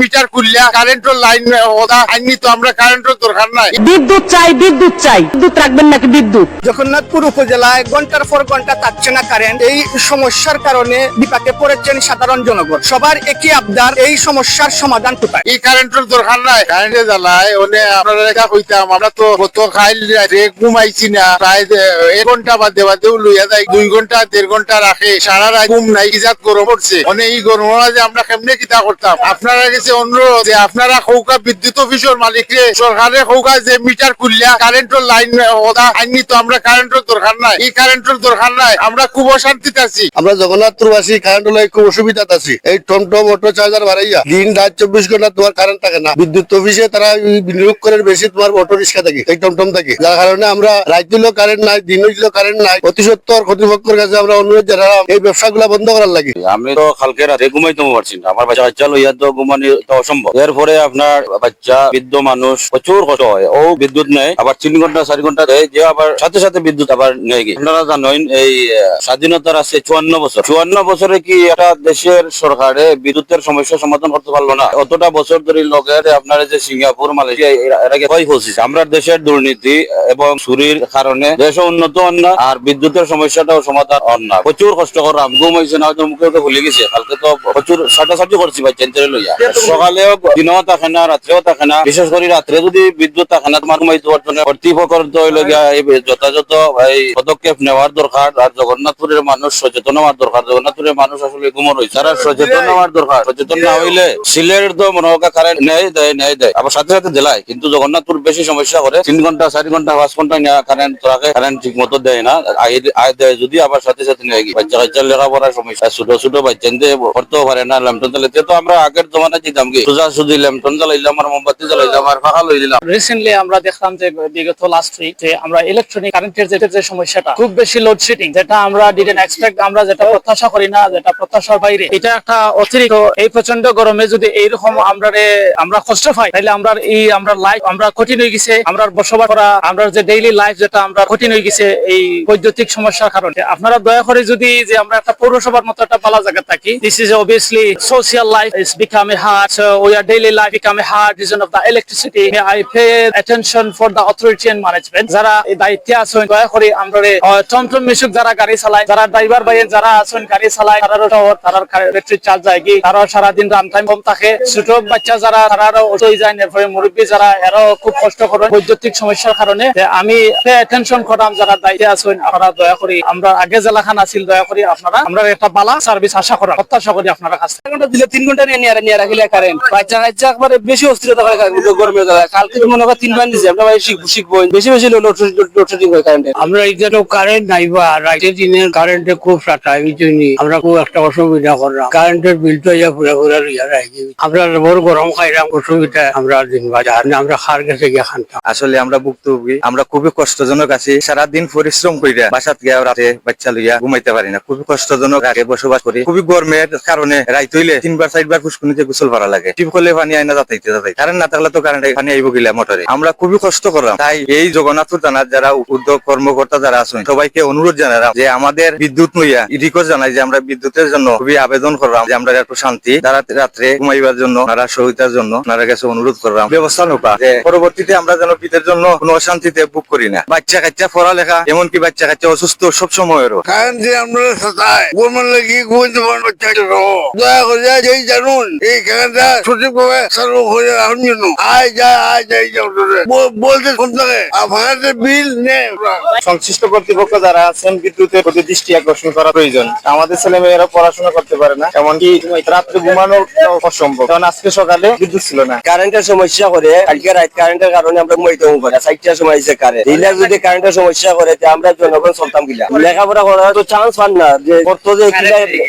Metre খুললা কারেন্টের line ওদা আইনি তো আমরা কারেন্টের দরকার নাই। বিদ্যুৎ চাই বিদ্যুৎ চাই। বিদ্যুৎ রাখবেন নাকি বিদ্যুৎ? জগন্নাথপুর উপজেলায় ঘণ্টার পর ঘণ্টা থাকছে না কারেন্ট এই সমস্যার কারণে বিপাকে পড়েছেন সাধারণ জনগণ। সবার একই আবদার এই সমস্যার সমাধান কোথায়? এই কারেন্টের দরকার নাই। কারেন্টে জ্বালায় ওনে আপনারা এটা কইতাম আমরা তো কত খাইল রে ঘুমাইছি না প্রায় এক ঘণ্টা বাদে বাদেও লইয়া যায় দুই ঘণ্টা দেড় ঘণ্টা রাখে সারা রাত ঘুম নাই ইজাত গরম পড়ছে। মানে এই গরম যে আমরা কেমনে কিতা করতাম? আপনারা কাছে অনুরোধ যে আপনারা খৌকা বিদ্যুৎ অফিসের মালিকরে সরকারে খৌকা যে মিটার খুললা কারেন্টের লাইন ওদা আইনি তো আমরা কারেন্টের দরকার নাই। এই কারেন্টের দরকার নাই আমরা খুব অশান্তিতে আছি। আমরা জগন্নাথপুরবাসী কারেন্ট হলে খুব অসুবিধাতে আছি। এই টমটম অটো চার্জার বাড়াইয়া দিন রাত চব্বিশ ঘণ্টা তোমার কারেন্ট থাকে না। বিদ্যুৎ অফিসে তারা বিনিয়োগ করে বেশি তোমার অটো রিক্সা থাকে এই টমটম থাকে। যার কারণে আমরা রাত দিলেও কারেন্ট নাই দিন দিলেও কারেন্ট নাই। অতি সত্তর কর্তৃপক্ষের কাছে আমরা অনুরোধ জানালাম এই ব্যবসাগুলা বন্ধ করার লাগে। আমি তো কালকে রাতে ঘুমাইতে পারছি না। আমার বাচ্চা বাচ্চা লইয়া তো ঘুমানি অসম্ভব এরপরে আপনার বাচ্চা, বৃদ্ধ মানুষ প্রচুর কষ্ট হয়। ও বিদ্যুৎ আবার তিন ঘণ্টা, চারি ঘণ্টা দেয় যে আবার সাথে সাথে বিদ্যুৎ আবার আপনারা জানেন, এই স্বাধীনতার আছে চুয়ান্ন বছর। চুয়ান্ন বছরে কি দেশের সরকারে বিদ্যুতের সমস্যা সমাধান করতে পারল না? অতটা বছর ধরে লোকের, আপনার যে সিঙ্গাপুর, মালয়েশিয়া এরা- ক্ষয় আমরা দেশের দুর্নীতি এবং চুরির কারণে দেশ উন্নত হন আর বিদ্যুতের সমস্যাটাও সমাধান হন প্রচুর কষ্ট করলাম ঘুম হয়েছে, না হয়তো মুখে ভুলে গেছে। কালকে তো প্রচুর সাটাসাটি করছি ভাই চেঞ্চারে লইয়া। সকালেও দিনও থাকে না রাত্রেও থাকে না। বিশেষ করে রাত্রে যদি বিদ্যুৎ থাকে না তোমার ঘুমাইতে পারতো না কর্তৃপক্ষের যথাযথ এই পদক্ষেপ নেওয়ার দরকার আর জগন্নাথপুরের মানুষ সচেতন হওয়ার দরকার জগন্নাথপুরের মানুষ আসলে ঘুমো রয়েছে তারা সচেতন হওয়ার দরকার সচেতন না হইলে তো কারেন্ট দেয় দেয়। আবার সাথে সাথে জেলায় কিন্তু জগন্নাথপুর বেশি সমস্যা করে তিন ঘণ্টা চারি ঘণ্টা পাঁচ ঘণ্টা নেওয়া কারেন্ট রাখে কারেন্ট ঠিক মতো দেয় না। আয় আয় দেয় যদি আবার সাথে সাথে নেয় বাচ্চা কাচ্চার লেখাপড়ার সমস্যা। ছোট ছোট বাচ্চা করতেও পারে না চালাইতে তো আমরা আগের জমানা প্রচণ্ড গরমে যদি এইরকম আমরা কষ্ট পাই, তাহলে আমরা এই আমরা লাইফ আমরা কঠিন হয়ে গেছে, আমরা বসবাস করা, আমরা যে ডেইলি লাইফ যেটা, আমরা কঠিন হয়ে গেছে এই বৈদ্যুতিক সমস্যার কারণে। আপনারা দয়া করে যদি যে আমরা একটা পৌরসভার মতো একটা ভালো জায়গা থাকি this is obviously social life is become hard so we daily life become a hard reason of the electricity. I pay attention for the authority and management. যারা দায়িত্বে আছেন দয়া করে আমরা টমটম মিশুক যারা গাড়ি চালায়, যারা ড্রাইভার ভাইয়ের যারা আছেন গাড়ি চালায় তারারও শহর তারার ইলেকট্রিক চার্জ যায় কি? তারাও সারাদিন রান টাইম কম থাকে। ছোট বাচ্চা যারা, তারারও অটোই যায় এরপরে মুরব্বী যারা, এরাও খুব কষ্ট করেন বৈদ্যুতিক সমস্যার কারণে। আমি অ্যাটেনশন করাম যারা দায়িত্বে আছেন, আপনারা দয়া করে, আমরা আগে জেলাখান আছিল, দয়া করে আপনারা, আমরা একটা বালা সার্ভিস আশা করা প্রত্যাশা করি আপনারা কাছে ঘণ্টা দিলে তিন ঘণ্টা নিয়ে নিয়ে নিয়ে কারেন্ট বাচ্চা কাচ্চা একবারে বেশি অস্থিরতা হয় কালকে তো মনে হয় আমরা ভাই শিখব শিখব। বেশি বেশি লোডশেডিং হয় কারেন্টের আমরা এখানে কারেন্ট নাই বা রাইতে দিনের কারেন্টে খুব সাটা এই জন্য আমরা খুব একটা অসুবিধা করলাম। কারেন্টের বিলটা ইয়া পুরা পুরা লইয়া রাখি আমরা বড় গরম খাইলাম অসুবিধা আমরা দিন বাজার আমরা খার গেছে গিয়ে খানতাম। আসলে আমরা ভুক্তভোগী। আমরা খুবই কষ্টজনক আছি। সারাদিন পরিশ্রম করিয়া বাসাত গিয়া রাতে বাচ্চা লইয়া ঘুমাইতে পারি না। খুবই কষ্টজনক আগে বসবাস করি। খুবই গরমের কারণে রাইত হইলে তিনবার চারবার ফুসকুনিতে গোসল করা লাগে। টিপ করলে পানি আইনা যাতাইতে যাতাই কারেন্ট না থাকলে তো কারেন্ট পানি আইব গিলা মোটরে। আমরা খুবই কষ্ট করলাম। তাই এই জগন্নাথপুর থানার যারা উদ্যোগ কর্মকর্তা যারা আছেন, সবাইকে অনুরোধ জানালাম যে আমাদের বিদ্যুৎ নইয়া রিকোয়েস্ট জানাই যে আমরা বিদ্যুতের জন্য খুবই আবেদন করলাম, যে আমরা একটু শান্তি তারা রাত্রে ঘুমাইবার জন্য তারা সহিতার জন্য আপনারা কাছে অনুরোধ করলাম। ব্যবস্থা নোপা যে পরবর্তীতে আমরা যেন বিদ্যুতের জন্য কোনো অশান্তিতে বুক করি না। বাচ্চা কাচ্চা পড়ালেখা, এমনকি বাচ্চা কাচ্চা অসুস্থ সব সময়রও। কারেন্ট যে আমরা সাথায় গোলমান লাগি পারেন বাচ্চা দয়া করে যেই জানুন। এই কারেন্টটা সঠিকভাবে চালু হয়ে রাখুন জন্য আয় যায় আয় যায় বলতে কোন থাকে বিল নেই। সংশ্লিষ্ট কর্তৃপক্ষ যারা আছেন বিদ্যুতের প্রতি দৃষ্টি আকর্ষণ করা প্রয়োজন। আমাদের ছেলে মেয়েরা পড়াশোনা করতে পারে না এমনকি রাত্রে ঘুমানো অসম্ভব। কারণ আজকে সকালে বিদ্যুৎ ছিল না। কারেন্টের সমস্যা করে কালকে রাত কারেন্টের কারণে আমরা পারি চারটার সময় এসে কারেন্ট। দিলার যদি কারেন্টের সমস্যা করে তে আমরা জনগণ চলতাম গিলা লেখাপড়া করার তো চান্স পান না যে করতো যে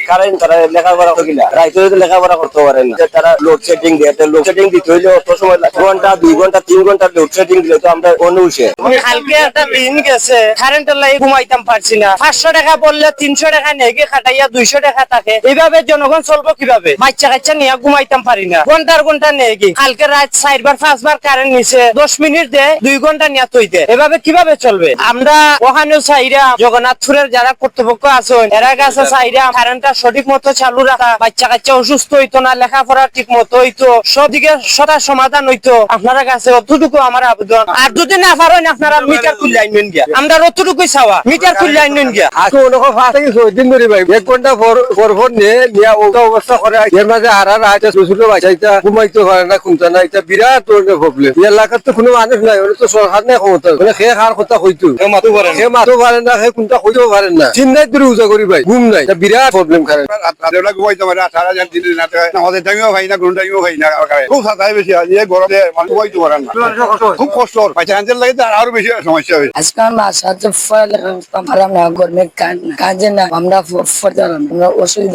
কারেন্ট তারা লেখাপড়া গিলা রাইতে যদি লেখাপড়া করতে পারেন না। যে তারা লোড সেটিং দেয় লোড সেটিং দিতে হইলে অত সময়। ঘণ্টা, দুই ঘণ্টা, তিন ঘণ্টা লোড সেটিং দিলে তো আমরা অনুষে কালকে একটা দিন গেছে কারেন্টের লাগে ঘুমাইতাম পারছি না। পাঁচশো টাকা বললে তিনশো টাকা নেগে খাটাইয়া দুইশো টাকা থাকে। এইভাবে জনগণ চলবো কীভাবে? বাচ্চা কাচ্চা নিয়ে ঘুমাইতাম পারি না। ঘণ্টার ঘণ্টা নেগে। কালকে রাত চারবার, পাঁচবার কারেন্ট নিছে। দশ মিনিট দে, দুই ঘণ্টা নিয়ে তুই দে। এভাবে কীভাবে চলবে? আমরা ওখানেও চাইরা জগন্নাথপুরের যারা কর্তৃপক্ষ আছেন, এরা কাছে চাইরা কারেন্টটা সঠিক মতো চালু রাখা। বাচ্চা কাচ্চা অসুস্থ হইতো না, লেখাপড়ার ঠিক মতো হইতো। সব দিকে সদা সমাধান হইতো। আপনারা কাছে অতটুকু আমার আবেদন। আর যদি না পারেন আপনারা মিটার খুললে আইনেন গিয়া। আমরা অতটুকুই চাওয়া। মিটার খুললে আইনেন গিয়া। আজকে ওরকম পাঁচ থেকে ছয় দিন ধরে ভাই এক ঘণ্টা পর পর পর নিয়ে নিয়ে ওটা অবস্থা করে এর মাঝে আর আর আছে ছোট ছোট বাচ্চা ঘুমাইতে পারে না খুনতে না এটা বিরাট প্রবলেম এলাকার তো কোনো মানুষ নাই ওরা তো সরকার নেই ক্ষমতা। মানে সে কথা কইতো। মাতু পারেন সে মাতো পারে না সে কোনটা কইতেও পারেন না। চিন্তাই দূরে উজা করি ভাই ঘুম নাই। এটা বিরাট প্রবলেম খারে রাত্রেবেলা ঘুমাইতে পারে না দিন দিন আমাদের টাইমেও ভাই না কোনো টাইমেও ভাই না খুব সাতাই বেশি আছে এই গরমে মানুষ ঘুমাইতে পারেন না। খুব কষ্ট বাচ্চা আনতে লাগে তো আরও বেশি সমস্যা হয়েছে আজকে আমরা সাথে পারলাম না গরমে কাজ কাজে না, আমরা ফরতে আমরা অসুবিধা।